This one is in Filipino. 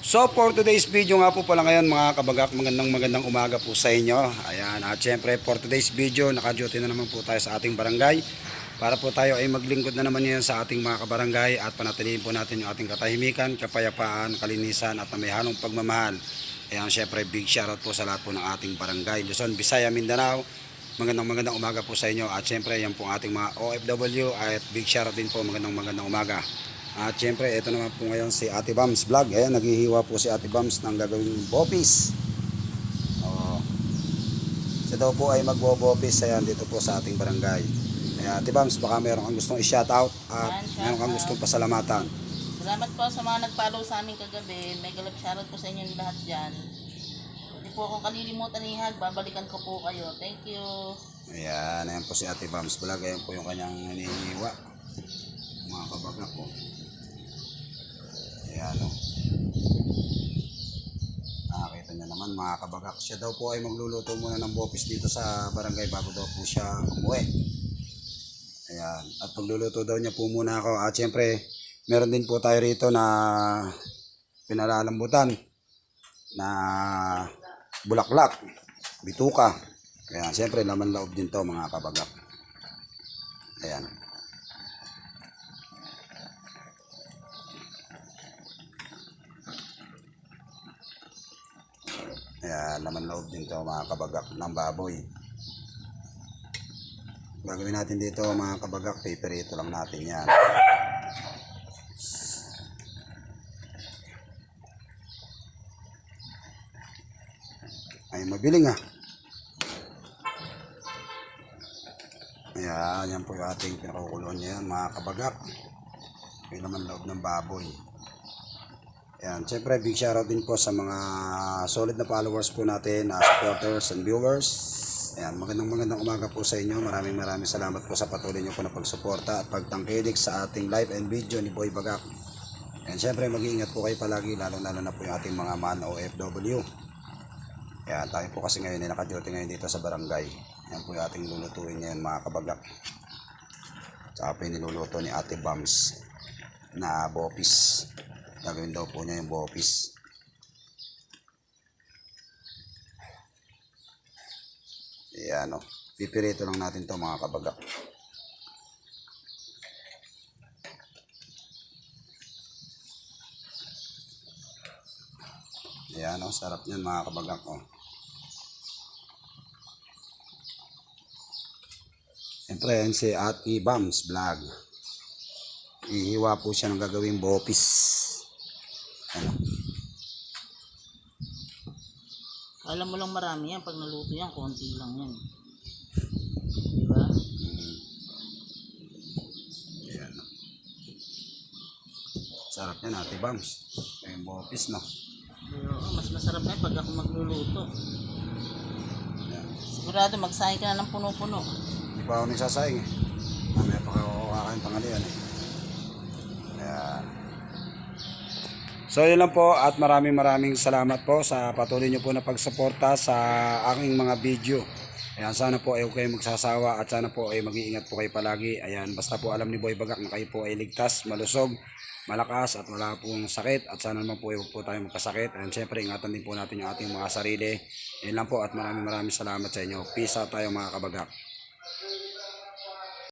So for today's video nga po pala ngayon mga kabagak, magandang magandang umaga po sa inyo. Ayan, at syempre for today's video, naka-duty na naman po tayo sa ating barangay. Para po tayo ay maglingkod na naman ngayon sa ating mga kabarangay at panatilihin po natin yung ating katahimikan, kapayapaan, kalinisan at may pagmamahal. Ayan, syempre big shoutout po sa lahat po ng ating barangay. Luzon, Visaya, Mindanao. Magandang magandang umaga po sa inyo at syempre yan po ang ating mga OFW at big shoutout din po magandang magandang umaga. At syempre, ito naman po ngayon si Ate Bams Vlog. Ayan, naghihiwa po si Ate Bams ng gagawing bopis. Oo. Siya daw po ay magbo-bopis. Ayan, dito po sa ating barangay. Ayan, Ate Bams, baka meron kang gustong i-shoutout at Ayan, meron kang gustong pasalamatan. Salamat po sa mga nag-follow sa amin kagabi. May galap shoutout po sa inyo lahat dyan. Hindi po akong kalilimutan ni Hag. Babalikan ko po kayo. Thank you. Ayan, ayan po si Ate Bams Vlog. Ayan po yung kanyang hinihiwa. Mga kabagak po. Ayan o. Naman mga kabagak. Siya daw po ay magluluto muna ng bopis dito sa barangay bago daw po siya umuwi. Ayan. At pagluluto daw niya po muna ako. At syempre, meron din po tayo rito na pinalalambutan na bulaklak, bituka. Kaya siyempre laman loob din to mga kabagak. Ayan. Ayan, laman loob din to mga kabagak ng baboy. Gagawin natin dito mga kabagak, paperito lang natin yan. Ay, mabiling ah. Ayan, yan po yung ating pinakukuluan niya mga kabagak. Yung naman loob ng baboy. Ayan, syempre big shoutout din po sa mga solid na followers po natin, uh, supporters and viewers. Ayan, magandang magandang umaga po sa inyo. Maraming maraming salamat po sa patuloy niyo po na pagsuporta at pagtangkilik sa ating live and video ni Boy Bagak. And syempre mag-iingat po kayo palagi, lalong-lalo na po yung ating mga man OFW. Ayan, tayo po kasi ngayon ay naka-duty ngayon dito sa barangay. Yan po yung ating lulutuin ngayon mga kabagak. Tsaka po yung niluluto ni Ate Bams na bopis. Gagawin daw po niya yung bopis. Ayan o. Pipirito lang natin to mga kabagak. Ayan o. Sarap niyan mga kabagak oh. o. Siyempre, yan si Ate Bams Vlog. Ihiwa po siya ng gagawing bopis. Ano? Alam mo lang marami yan. Pag naluto yan, konti lang yan. Diba? Ayan. o. Sarap yan, Ate Bams. Yung bopis, no? Pero oh, mas masarap na pag ako magluluto. Ayan. Sigurado magsayang ka na ng puno-puno. Hindi pa ako nagsasayang eh. Mamaya pa ako kakain tanghalian eh. Ayan. So yun lang po at maraming maraming salamat po sa patuloy nyo po na pagsuporta sa aking mga video. Ayan, sana po ay huwag kayo magsasawa at sana po ay mag-iingat po kayo palagi. Ayan, basta po alam ni Boy Bagak na kayo po ay ligtas, malusog, malakas at wala pong sakit at sana naman po ay huwag po tayo magkasakit. And syempre ingatan din po natin yung ating mga sarili. Yan lang po at maraming maraming salamat sa inyo. Peace out tayo mga kabagak.